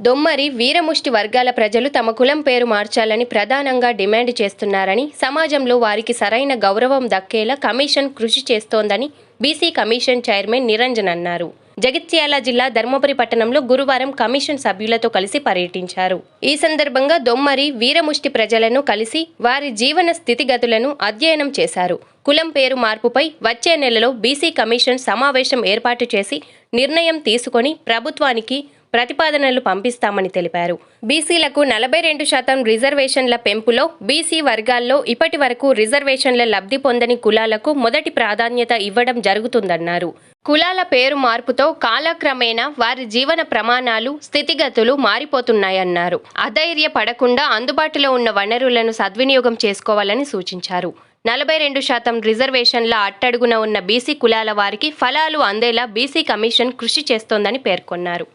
దొమ్మరి వీరముష్టి వర్గాల ప్రజలు తమ కులం పేరు మార్చాలని ప్రధానంగా డిమాండ్ చేస్తున్నారని సమాజంలో వారికి సరైన గౌరవం దక్కేలా కమిషన్ కృషి చేస్తోందని బీసీ కమిషన్ చైర్మన్ నిరంజన్ అన్నారు. జగిత్యాల జిల్లా ధర్మపురి పట్టణంలో గురువారం కమిషన్ సభ్యులతో కలిసి పర్యటించారు. ఈ సందర్భంగా దొమ్మరి వీరముష్టి ప్రజలను కలిసి వారి జీవన స్థితిగతులను అధ్యయనం చేశారు. కులం పేరు మార్పుపై వచ్చే నెలలో బీసీ కమిషన్ సమావేశం ఏర్పాటు చేసి నిర్ణయం తీసుకొని ప్రభుత్వానికి ప్రతిపాదనలు పంపిస్తామని తెలిపారు. బీసీలకు నలభై రెండు శాతం రిజర్వేషన్ల పెంపులో బీసీ వర్గాల్లో ఇప్పటి వరకు రిజర్వేషన్ల లబ్ధి పొందని కులాలకు మొదటి ప్రాధాన్యత ఇవ్వడం జరుగుతుందన్నారు. కులాల పేరు మార్పుతో కాలక్రమేణా వారి జీవన ప్రమాణాలు స్థితిగతులు మారిపోతున్నాయన్నారు. అధైర్య పడకుండా అందుబాటులో ఉన్న వనరులను సద్వినియోగం చేసుకోవాలని సూచించారు. నలభై రెండు శాతం రిజర్వేషన్ల అట్టడుగున ఉన్న బీసీ కులాల వారికి ఫలాలు అందేలా బీసీ కమిషన్ కృషి చేస్తోందని పేర్కొన్నారు.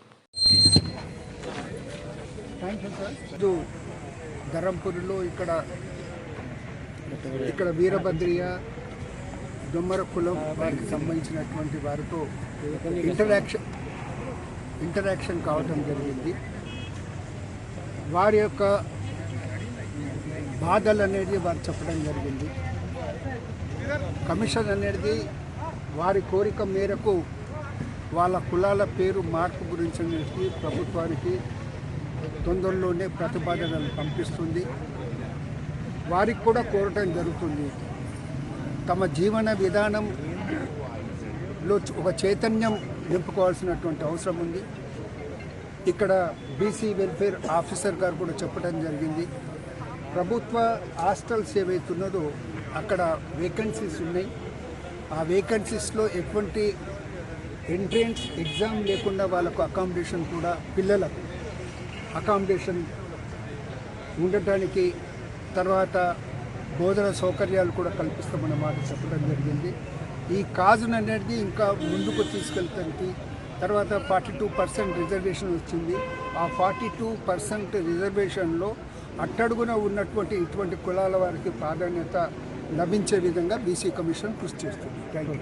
థ్యాంక్ యూ సార్ ధరంపూర్లో ఇక్కడ ఇక్కడ వీరభద్రియ దొమ్మర కులం వారికి సంబంధించినటువంటి వారితో ఇంటరాక్షన్ ఇంటరాక్షన్ కావటం జరిగింది. వారి యొక్క బాధలు అనేది వారు చెప్పడం జరిగింది. కమిషన్ అనేది వారి కోరిక మేరకు వాళ్ళ కులాల పేరు మార్పు గురించి ప్రభుత్వానికి తొందరలోనే ప్రతిపాదనలు పంపిస్తుంది. వారికి కూడా కోరటం జరుగుతుంది. తమ జీవన విధానంలో ఒక చైతన్యం నింపుకోవాల్సినటువంటి అవసరం ఉంది. ఇక్కడ బీసీ వెల్ఫేర్ ఆఫీసర్ గారు కూడా చెప్పడం జరిగింది. ప్రభుత్వ హాస్టల్స్ ఏవైతున్నదో అక్కడ వేకెన్సీస్ ఉన్నాయి. ఆ వేకెన్సీస్లో ఎటువంటి ఎంట్రన్స్ ఎగ్జామ్ లేకుండా వాళ్ళకు అకామిడేషన్ కూడా పిల్లలకు. అకామిడేషన్ ఉండటానికి తర్వాత బోధన సౌకర్యాలు కూడా కల్పిస్తామన్న మాట చెప్పడం జరిగింది. ఈ కాజును అనేది ఇంకా ముందుకు తీసుకెళ్తానికి తర్వాత ఫార్టీ టూ పర్సెంట్ రిజర్వేషన్ వచ్చింది. ఆ ఫార్టీ టూ పర్సెంట్ రిజర్వేషన్లో అట్టడుగున ఉన్నటువంటి ఇటువంటి కులాల వారికి ప్రాధాన్యత లభించే విధంగా బీసీ కమిషన్ కృషి చేస్తుంది. Thank you